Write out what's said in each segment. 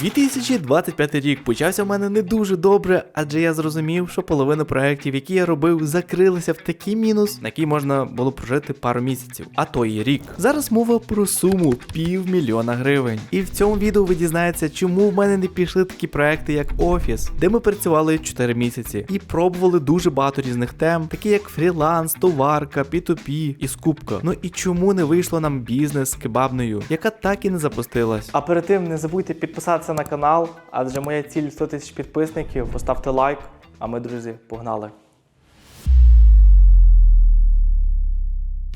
2025 рік почався в мене не дуже добре, адже я зрозумів, що половина проєктів, які я робив, закрилися в такий мінус, на який можна було прожити пару місяців, а то і рік. Зараз мова про суму півмільйона гривень. І в цьому відео ви дізнаєтеся, чому в мене не пішли такі проекти, як Офіс, де ми працювали 4 місяці і пробували дуже багато різних тем, такі як фріланс, товарка, P2P і скупка. Ну і чому не вийшло нам бізнес з кебабною, яка так і не запустилась. А перед тим не забудьте підписатися на канал, адже моя ціль 100 тисяч підписників. Поставте лайк, а ми, друзі, погнали.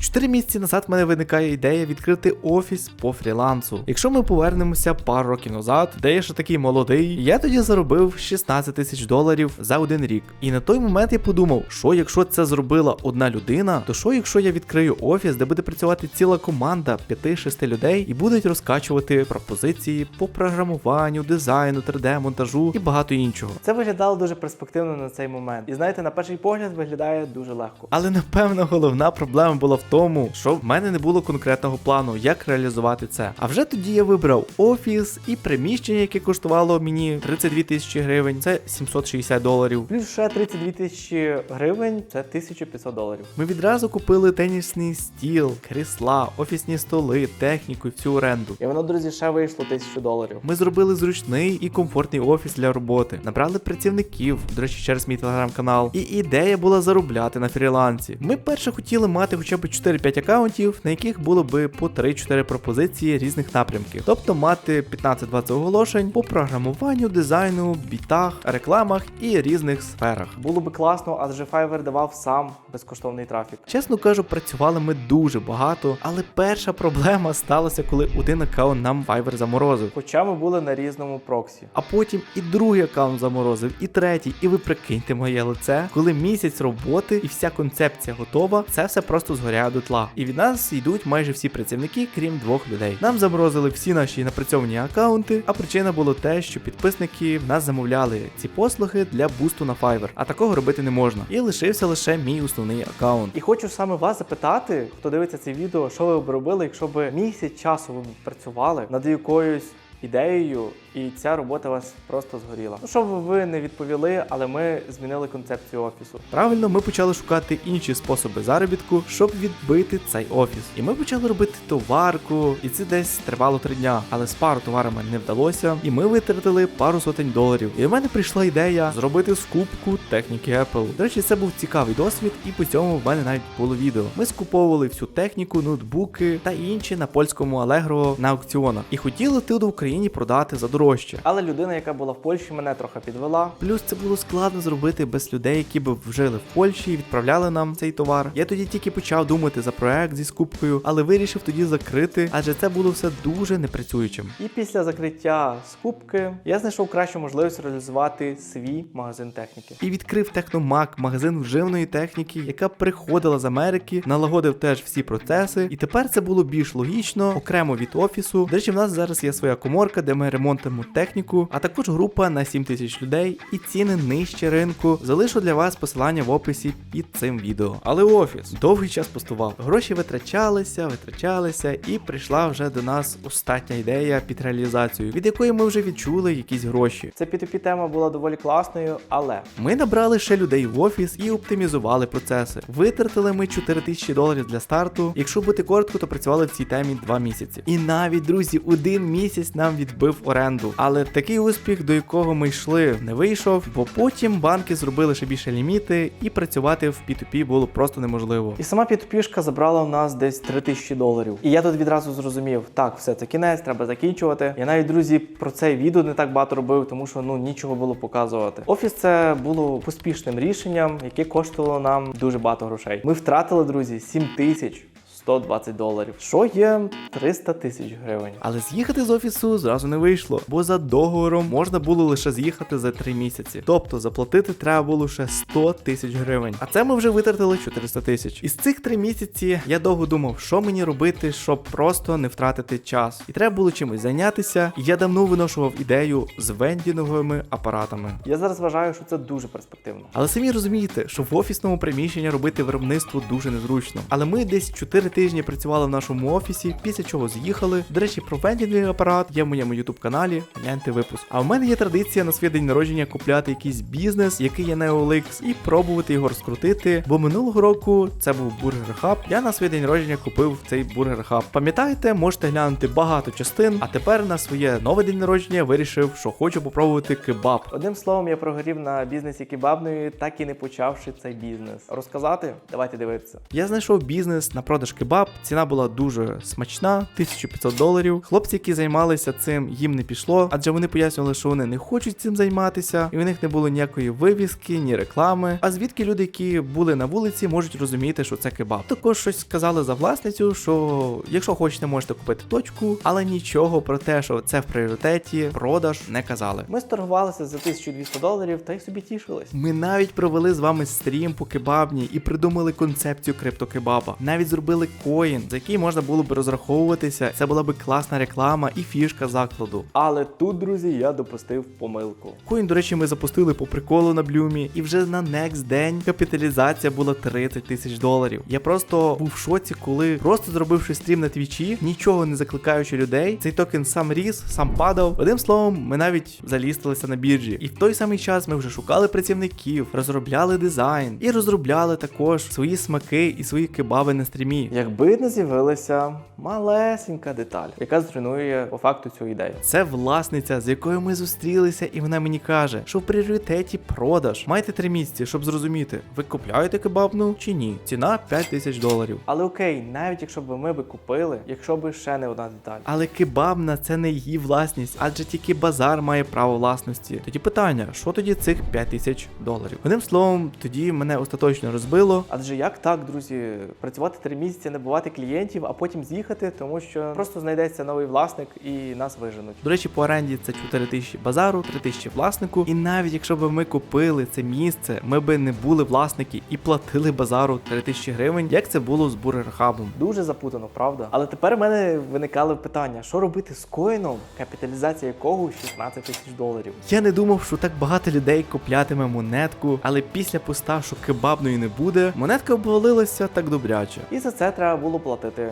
Чотири місяці назад в мене виникає ідея відкрити офіс по фрілансу. Якщо ми повернемося пару років назад, де я ще такий молодий, я тоді заробив 16 тисяч доларів за один рік. І на той момент я подумав, що якщо це зробила одна людина, то що якщо я відкрию офіс, де буде працювати ціла команда 5-6 людей і будуть розкачувати пропозиції по програмуванню, дизайну, 3D-монтажу і багато іншого. Це виглядало дуже перспективно на цей момент. І знаєте, на перший погляд виглядає дуже легко. Але напевно головна проблема була в тому, що в мене не було конкретного плану, як реалізувати це. А вже тоді я вибрав офіс і приміщення, яке коштувало мені 32 тисячі гривень, це 760 доларів. Плюс ще 32 тисячі гривень це 1500 доларів. Ми відразу купили тенісний стіл, крісла, офісні столи, техніку і всю оренду. І воно, друзі, ще вийшло 1000 доларів. Ми зробили зручний і комфортний офіс для роботи, набрали працівників, до речі, через мій телеграм-канал. І ідея була заробляти на фрілансі. Ми перше хотіли мати хоча б 4-5 акаунтів, на яких було би по 3-4 пропозиції різних напрямків, тобто мати 15-20 оголошень по програмуванню, дизайну, бітах, рекламах і різних сферах. Було би класно, адже Fiverr давав сам безкоштовний трафік. Чесно кажу, працювали ми дуже багато, але перша проблема сталася, коли один аккаунт нам Fiverr заморозив. Хоча ми були на різному проксі. А потім і другий аккаунт заморозив, і третій. І ви прикиньте моє лице, коли місяць роботи і вся концепція готова, це все просто згоряє дотла. І від нас йдуть майже всі працівники, крім двох людей. Нам заморозили всі наші напрацьовані аккаунти, а причина було те, що підписники в нас замовляли ці послуги для бусту на Fiverr, а такого робити не можна. І лишився лише мій основний аккаунт. І хочу саме вас запитати, хто дивиться це відео, що ви б робили, якщо б місяць часу ви працювали над якоюсь ідеєю, і ця робота вас просто згоріла. Ну що ви не відповіли, але ми змінили концепцію офісу. Правильно, ми почали шукати інші способи заробітку, щоб відбити цей офіс. І ми почали робити товарку, і це десь тривало три дня. Але з пару товарами не вдалося, і ми витратили пару сотень доларів. І в мене прийшла ідея зробити скупку техніки Apple. До речі, це був цікавий досвід, і по цьому в мене навіть було відео. Ми скуповували всю техніку, ноутбуки та інші на польському Allegro на аукціонах. І хотіли тут в Україні продати за дорожче. Але людина, яка була в Польщі, мене трохи підвела. Плюс це було складно зробити без людей, які б жили в Польщі і відправляли нам цей товар. Я тоді тільки почав думати за проект зі скупкою, але вирішив тоді закрити, адже це було все дуже непрацюючим. І після закриття скупки я знайшов кращу можливість реалізувати свій магазин техніки. І відкрив Техномак, магазин вживної техніки, яка приходила з Америки, налагодив теж всі процеси. І тепер це було більш логічно, окремо від офісу. До речі, в нас зараз є своя коморка, де ми ремонтимо техніку, а також група на 7 тисяч людей і ціни нижче ринку. Залишу для вас посилання в описі під цим відео. Але офіс довгий час пустував. Гроші витрачалися, витрачалися, і прийшла вже до нас остання ідея під реалізацію, від якої ми вже відчули якісь гроші. Ця P2P тема була доволі класною, але Ми набрали ще людей в офіс і оптимізували процеси. Витратили ми 4 тисячі доларів для старту. Якщо бути коротко, то працювали в цій темі 2 місяці. І навіть друзі, один місяць нам відбив оренду. Але такий успіх, до якого ми йшли, не вийшов, бо потім банки зробили ще більше ліміти, і працювати в P2P було просто неможливо. І сама підпішка забрала у нас десь 3000 доларів. І я тут відразу зрозумів, так, все це кінець, треба закінчувати. Я навіть друзі про це відео не так багато робив, тому що ну нічого було показувати. Офіс це було поспішним рішенням, яке коштувало нам дуже багато грошей. Ми втратили, друзі, 7 тисяч. 120 доларів, що є 300 тисяч гривень. Але з'їхати з офісу зразу не вийшло, бо за договором можна було лише з'їхати за 3 місяці. Тобто заплатити треба було ще 100 тисяч гривень. А це ми вже витратили 400 тисяч. Із цих 3 місяці я довго думав, що мені робити, щоб просто не втратити час. І треба було чимось зайнятися. І я давно виношував ідею з вендінговими апаратами. Я зараз вважаю, що це дуже перспективно. Але самі розумієте, що в офісному приміщенні робити виробництво дуже незручно. Але ми десь 4 тисячі тижні працювали в нашому офісі, після чого з'їхали. До речі, про вендінговий апарат є в моєму ютуб каналі. Гляньте випуск. А в мене є традиція на свій день народження купляти якийсь бізнес, який є на OLX, і пробувати його розкрутити. Бо минулого року це був бургер хаб. Я на свій день народження купив цей бургер хаб. Пам'ятаєте, можете глянути багато частин. А тепер на своє нове день народження вирішив, що хочу попробувати кебаб. Одним словом, я прогорів на бізнесі кебабної, так і не почавши цей бізнес. Розказати? Давайте дивитися. Я знайшов бізнес на продаж кебаб. Ціна була дуже смачна, 1500 доларів. Хлопці, які займалися цим, їм не пішло, адже вони пояснювали, що вони не хочуть цим займатися, і у них не було ніякої вивіски, ні реклами. А звідки люди, які були на вулиці, можуть розуміти, що це кебаб. Також щось сказали за власницю, що якщо хочете, можете купити точку, але нічого про те, що це в пріоритеті, продаж не казали. Ми сторгувалися за 1200 доларів та й собі тішились. Ми навіть провели з вами стрім по кебабні і придумали концепцію криптокебаба. Навіть зробили коін, за який можна було б розраховуватися. Це була би класна реклама і фішка закладу. Але тут, друзі, я допустив помилку. Коін, до речі, ми запустили по приколу на блюмі, і вже на next день капіталізація була 30 тисяч доларів. Я просто був в шоці, коли просто зробивши стрім на твічі, нічого не закликаючи людей, цей токен сам ріс, сам падав. Одним словом, ми навіть залістилися на біржі. І в той самий час ми вже шукали працівників, розробляли дизайн і розробляли також свої смаки і свої кебаби на стрімі. Якби не з'явилася малесенька деталь, яка зруйнує по факту цю ідею. Це власниця, з якою ми зустрілися, і вона мені каже, що в пріоритеті продаж. Майте три місяці, щоб зрозуміти, ви купляєте кебабну чи ні. Ціна 5 тисяч доларів. Але окей, навіть якщо б ми би купили, якщо б ще не одна деталь. Але кебабна це не її власність, адже тільки базар має право власності. Тоді питання, що тоді цих 5 тисяч доларів? Одним словом, тоді мене остаточно розбило. Адже як так, друзі, працювати три місяці, не бувати клієнтів, а потім з'їхати, тому що просто знайдеться новий власник і нас виженуть. До речі, по оренді це 4 тисячі базару, 3 тисячі власнику. І навіть якщо б ми купили це місце, ми би не були власники і платили базару 3 тисячі гривень, як це було з бургерхабом. Дуже запутано, правда? Але тепер в мене виникали питання: що робити з коїном, капіталізація якого 16 тисяч доларів. Я не думав, що так багато людей куплятиме монетку, але після поста, що кебабної не буде, монетка обвалилася так добряче. І за це треба було платити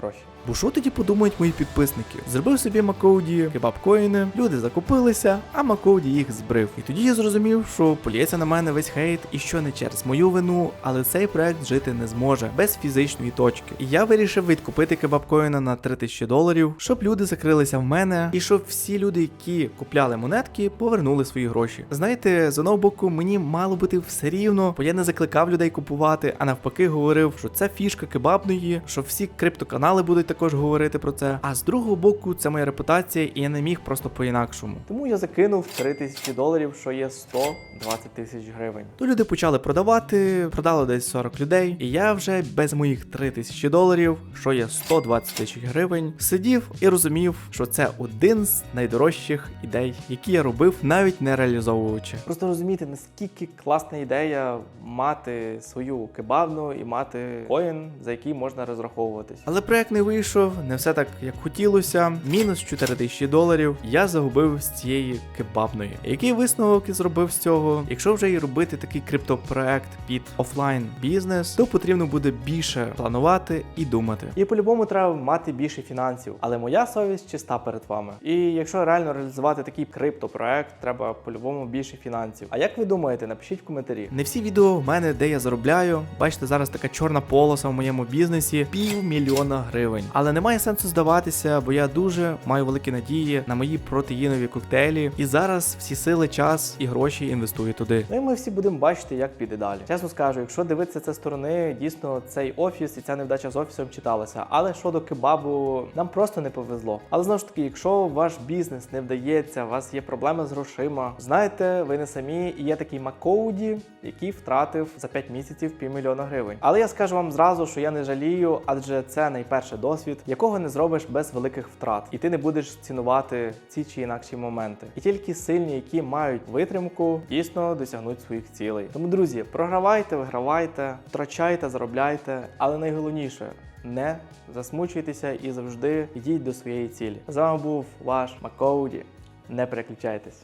гроші. Бо що тоді подумають мої підписники? Зробив собі Макоуді кебаб коїни, люди закупилися, а Макоуді їх збрив. І тоді я зрозумів, що полється на мене весь хейт, і що не через мою вину, але цей проект жити не зможе без фізичної точки. І я вирішив відкупити кебаб коїна на 3000 доларів, щоб люди закрилися в мене, і щоб всі люди, які купляли монетки, повернули свої гроші. Знаєте, з одного боку, мені мало бути все рівно, бо я не закликав людей купувати, а навпаки говорив, що це фішка кебабної, що всі криптоканали будуть також говорити про це. А з другого боку, це моя репутація, і я не міг просто по-інакшому. Тому я закинув 3 тисячі доларів, що є 120 тисяч гривень. То люди почали продавати, продало десь 40 людей, і я вже без моїх 3 тисячі доларів, що є 120 тисяч гривень, сидів і розумів, що це один з найдорожчих ідей, які я робив, навіть не реалізовуючи. Просто розуміти, наскільки класна ідея мати свою кебабну і мати коін, за який можна розраховуватись. Але проект не вийшов, не все так, як хотілося. Мінус 4 тисячі доларів я загубив з цієї кебабної. Який висновок я зробив з цього? Якщо вже і робити такий криптопроект під офлайн бізнес, то потрібно буде більше планувати і думати. І по-любому треба мати більше фінансів. Але моя совість чиста перед вами. І якщо реально реалізувати такий криптопроект, треба по-любому більше фінансів. А як ви думаєте, напишіть в коментарі. Не всі відео в мене, де я заробляю. Бачите, зараз така чорна полоса в моєму бізнесі півмільйона гривень. Але немає сенсу здаватися, бо я дуже маю великі надії на мої протеїнові коктейлі. І зараз всі сили, час і гроші інвестую туди. Ну і ми всі будемо бачити, як піде далі. Чесно скажу, якщо дивитися це сторони, дійсно цей офіс і ця невдача з офісом читалася. Але щодо кебабу, нам просто не повезло. Але знову ж таки, якщо ваш бізнес не вдається, у вас є проблеми з грошима, знаєте, ви не самі. І є такий Макоуді, який втратив за 5 місяців півмільйона гривень. Але я скажу вам зразу, що я не жалію, адже це найперший досвід, якого не зробиш без великих втрат, і ти не будеш цінувати ці чи інакші моменти. І тільки сильні, які мають витримку, дійсно досягнуть своїх цілей. Тому, друзі, програвайте, вигравайте, втрачайте, заробляйте, але найголовніше. Не засмучуйтеся і завжди йдіть до своєї цілі. З вами був ваш Макоуді. Не переключайтесь.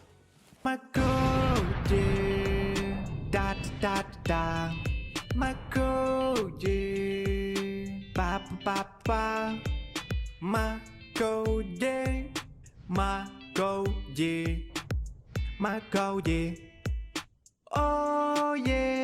My ma câu dê ma câu gì ma câu oh yeah.